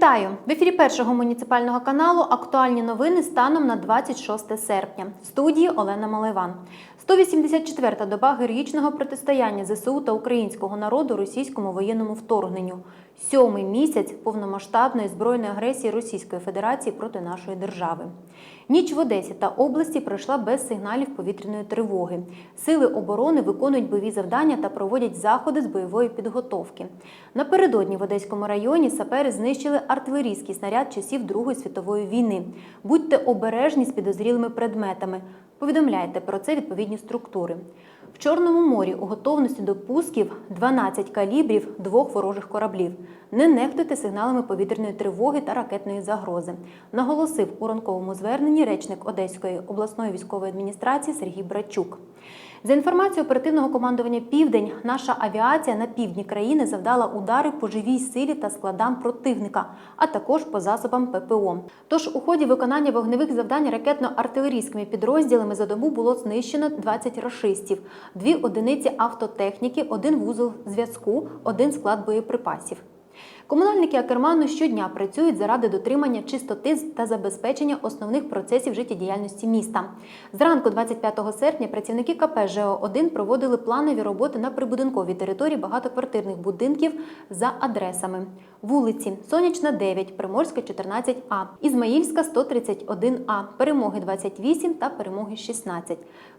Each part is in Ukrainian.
Вітаю! В ефірі першого муніципального каналу актуальні новини станом на 26 серпня. В студії Олена Маливан. 184-та доба героїчного протистояння ЗСУ та українського народу російському воєнному вторгненню. Сьомий місяць повномасштабної збройної агресії Російської Федерації проти нашої держави. Ніч в Одесі та області пройшла без сигналів повітряної тривоги. Сили оборони виконують бойові завдання та проводять заходи з бойової підготовки. Напередодні в Одеському районі сапери знищили артилерійський снаряд часів Другої світової війни. Будьте обережні з підозрілими предметами. Повідомляйте про це відповідні структури. В Чорному морі у готовності до пусків 12 калібрів двох ворожих кораблів. Не нехтуйте сигналами повітряної тривоги та ракетної загрози. Наголосив у ранковому зверненні речник Одеської обласної військової адміністрації Сергій Брачук. За інформацією оперативного командування Південь, наша авіація на півдні країни завдала удари по живій силі та складам противника, а також по засобам ППО. Тож у ході виконання вогневих завдань ракетно-артилерійськими підрозділами за добу було знищено 20 рашистів, дві одиниці автотехніки, один вузол зв'язку, один склад боєприпасів. Комунальники Акерману щодня працюють заради дотримання чистоти та забезпечення основних процесів життєдіяльності міста. Зранку 25 серпня працівники КП ЖО-1 проводили планові роботи на прибудинковій території багатоквартирних будинків за адресами вулиці Сонячна 9, Приморська 14А, Ізмаїльська 131А, Перемоги 28 та Перемоги 16.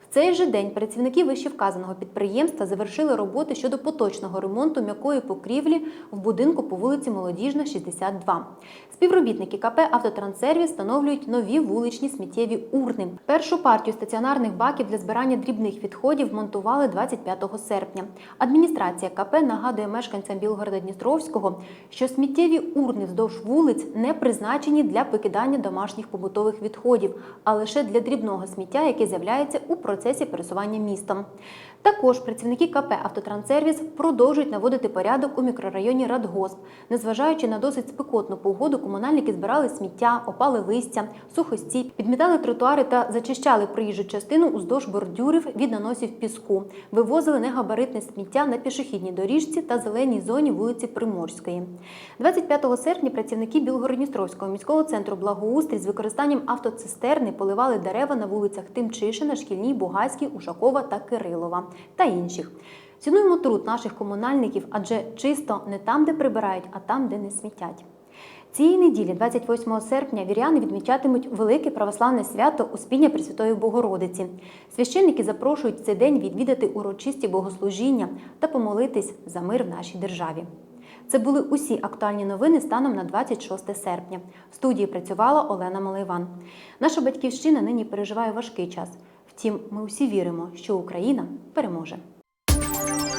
В цей же день працівники вищевказаного підприємства завершили роботи щодо поточного ремонту м'якої покрівлі в будинку по вулиці Молодіжна, 62. Співробітники КП «Автотранссервіс» встановлюють нові вуличні сміттєві урни. Першу партію стаціонарних баків для збирання дрібних відходів монтували 25 серпня. Адміністрація КП нагадує мешканцям Білгорода-Дністровського, що сміттєві урни вздовж вулиць не призначені для викидання домашніх побутових відходів, а лише для дрібного сміття, яке з'являється у процесі пересування містом. Також працівники КП «Автотранссервіс» продовжують наводити порядок у мікрорайоні Радгосп. Незважаючи на досить спекотну погоду, комунальники збирали сміття, опали листя, сухості, підмітали тротуари та зачищали проїжджу частину уздовж бордюрів від наносів піску, вивозили негабаритне сміття на пішохідній доріжці та зеленій зоні вулиці Приморської. 25 серпня працівники Білгородністровського міського центру благоустрій з використанням автоцистерни поливали дерева на вулицях Тимчишина, Шкільній, Бугайській, Ушакова та Кирилова та інших. Цінуємо труд наших комунальників, адже чисто не там, де прибирають, а там, де не смітять. Цієї неділі, 28 серпня, віряни відмічатимуть велике православне свято Успіння Пресвятої Богородиці. Священники запрошують в цей день відвідати урочисті богослужіння та помолитись за мир в нашій державі. Це були усі актуальні новини станом на 26 серпня. В студії працювала Олена Малайван. Наша батьківщина нині переживає важкий час. Втім, ми усі віримо, що Україна переможе. Música